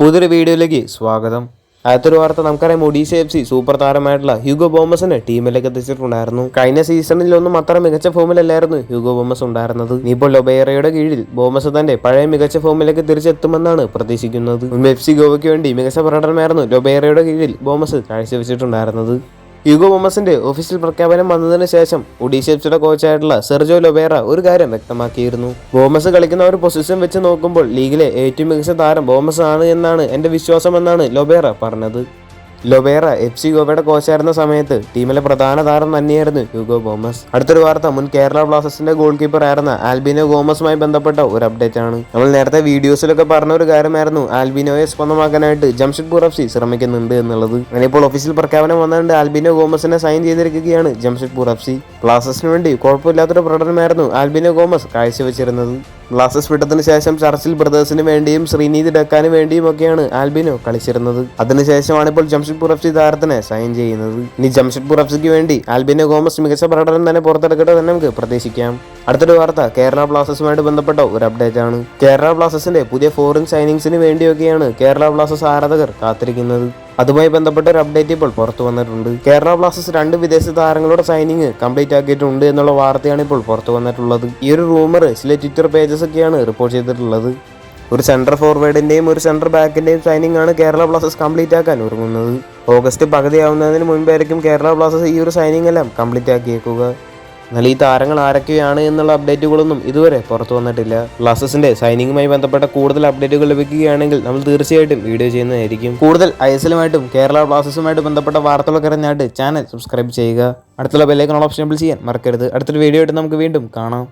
പുതിയൊരു വീഡിയോയിലേക്ക് സ്വാഗതം. അടുത്തൊരു വാർത്ത നമുക്കറിയാം. ഒഡീസ എഫ് സി സൂപ്പർ താരമായിട്ടുള്ള ഹ്യൂഗോ ബോമസിനെ ടീമിലേക്ക് എത്തിച്ചിട്ടുണ്ടായിരുന്നു. കഴിഞ്ഞ സീസണിലൊന്നും അത്ര മികച്ച ഫോമിലല്ലായിരുന്നു ഹ്യൂഗോ ബോമസ് ഉണ്ടായിരുന്നത്. ഇപ്പോൾ ലൊബേറയുടെ കീഴിൽ ബോമസ് തന്റെ പഴയ മികച്ച ഫോമിലേക്ക് തിരിച്ചെത്തുമെന്നാണ് പ്രതീക്ഷിക്കുന്നത്. എഫ് സി ഗോവയ്ക്ക് വേണ്ടി മികച്ച പ്രകടനമായിരുന്നു ലൊബേറയുടെ കീഴിൽ ബോമസ് കാഴ്ചവെച്ചിട്ടുണ്ടായിരുന്നത്. യുഗോ ബൊമസിന്റെ ഒഫീഷ്യൽ പ്രഖ്യാപനം വന്നതിന് ശേഷം ഒഡീഷ എഫ്സിയുടെ കോച്ചായിട്ടുള്ള സെർജോ ലൊബേറ ഒരു കാര്യം വ്യക്തമാക്കിയിരുന്നു. ബോമസ് കളിക്കുന്ന ഒരു പൊസിഷൻ വെച്ച് നോക്കുമ്പോൾ ലീഗിലെ ഏറ്റവും മികച്ച താരം ബോമസ് ആണ് എന്നാണ് എന്റെ വിശ്വാസമെന്നാണ് ലൊബേറ പറഞ്ഞത്. ലൊബേറ എഫ് സി ഗോവയുടെ കോച്ചായിരുന്ന സമയത്ത് ടീമിലെ പ്രധാന താരം തന്നെയായിരുന്നു ഹ്യൂഗോ ഗോമസ്. അടുത്തൊരു വാർത്ത മുൻ കേരള ബ്ലാസ്റ്റേഴ്സിന്റെ ഗോൾ കീപ്പർ ആയിരുന്ന ആൽബിനോ ഗോമസുമായി ബന്ധപ്പെട്ട ഒരു അപ്ഡേറ്റ് ആണ്. നമ്മൾ നേരത്തെ വീഡിയോസിലൊക്കെ പറഞ്ഞ ഒരു കാര്യമായിരുന്നു ആൽബിനോയെ സ്വന്തമാക്കാനായിട്ട് ജംഷഡ്പൂർ എഫ് സി ശ്രമിക്കുന്നുണ്ട് എന്നുള്ളത്. അങ്ങനെ ഒഫീഷ്യൽ പ്രഖ്യാപനം വന്നുകൊണ്ട് ആൽബിനോ ഗോമസിനെ സൈൻ ചെയ്തിരിക്കുകയാണ് ജംഷഡ്പൂർ എഫ് സി ബ്ലാസ്റ്റേഴ്സിന് വേണ്ടി കുഴപ്പമില്ലാത്തൊരു പ്രകടനമായിരുന്നു ആൽബിനോ ഗോമസ് കാഴ്ചവെച്ചിരുന്നത്. ബ്ലാസ്റ്റേഴ്സ് വിട്ടതിന് ശേഷം ചർച്ചിൽ ബ്രദേഴ്സിന് വേണ്ടിയും ശ്രീനീതി ഡക്കാന് വേണ്ടിയും ഒക്കെയാണ് ആൽബിനോ കളിച്ചിരുന്നത്. അതിനുശേഷമാണ് ഇപ്പോൾ ജംഷഡ്പൂർ എഫ് സി താരത്തിനെ സൈൻ ചെയ്യുന്നത്. ഇനി ജംഷഡ്പൂർ എഫ് സിക്ക് വേണ്ടി ആൽബിനോ ഗോമസ് മികച്ച പ്രകടനം തന്നെ പുറത്തെടുക്കട്ടെ തന്നെ നമുക്ക് പ്രതീക്ഷിക്കാം. അടുത്തൊരു വാർത്ത കേരള ബ്ലാസ്റ്റേഴ്സുമായിട്ട് ബന്ധപ്പെട്ട ഒരു അപ്ഡേറ്റ് ആണ്. കേരള ബ്ലാസ്റ്റേഴ്സിന്റെ പുതിയ ഫോറിൻ സൈനിങ്സിന് വേണ്ടിയൊക്കെയാണ് കേരള ബ്ലാസ്റ്റേഴ്സ് ആരാധകർ കാത്തിരിക്കുന്നത്. അതുമായി ബന്ധപ്പെട്ട ഒരു അപ്ഡേറ്റ് ഇപ്പോൾ പുറത്തു വന്നിട്ടുണ്ട്. കേരള ബ്ലാസ്റ്റേഴ്സ് രണ്ട് വിദേശ താരങ്ങളുടെ സൈനിങ് കംപ്ലീറ്റ് ആക്കിയിട്ടുണ്ട് എന്നുള്ള വാർത്തയാണ് ഇപ്പോൾ പുറത്തു വന്നിട്ടുള്ളത്. ഈ ഒരു റൂമർ ചില ട്വിറ്റർ പേജസ് ഒക്കെയാണ് റിപ്പോർട്ട് ചെയ്തിട്ടുള്ളത്. ഒരു സെൻട്രൽ ഫോർവേഡിന്റെയും ഒരു സെൻട്രൽ ബാക്കിന്റെയും സൈനിങ് ആണ് കേരള ബ്ലാസ്റ്റേഴ്സ് കംപ്ലീറ്റ് ആക്കാൻ ഒരുങ്ങുന്നത്. ഓഗസ്റ്റ് പകുതിയാവുന്നതിന് മുൻപായിരിക്കും കേരള ബ്ലാസ്റ്റേഴ്സ് ഈ ഒരു സൈനിങ് എല്ലാം കംപ്ലീറ്റ് ആക്കിയേക്കുക. എന്നാൽ ഈ താരങ്ങൾ ആരൊക്കെയാണ് എന്നുള്ള അപ്ഡേറ്റുകളൊന്നും ഇതുവരെ പുറത്തു വന്നിട്ടില്ല. ബ്ലാസ്റ്റേഴ്സിന്റെ സൈനിങ്ങുമായി ബന്ധപ്പെട്ട കൂടുതൽ അപ്ഡേറ്റുകൾ ലഭിക്കുകയാണെങ്കിൽ നമ്മൾ തീർച്ചയായിട്ടും വീഡിയോ ചെയ്യുന്നതായിരിക്കും. കൂടുതൽ ഐ എസ് എല്ലുമായിട്ടും കേരള ബ്ലാസ്റ്റേഴ്സുമായിട്ട് ബന്ധപ്പെട്ട വാർത്തകളൊക്കെ അറിഞ്ഞായിട്ട് ചാനൽ സബ്സ്ക്രൈബ് ചെയ്യുക. അടുത്തുള്ള ബെല്ലൈക്കൺ ഓപ്ഷൻ ചെയ്യാൻ മറക്കരുത്. അടുത്തൊരു വീഡിയോ ആയിട്ട് നമുക്ക് വീണ്ടും കാണാം.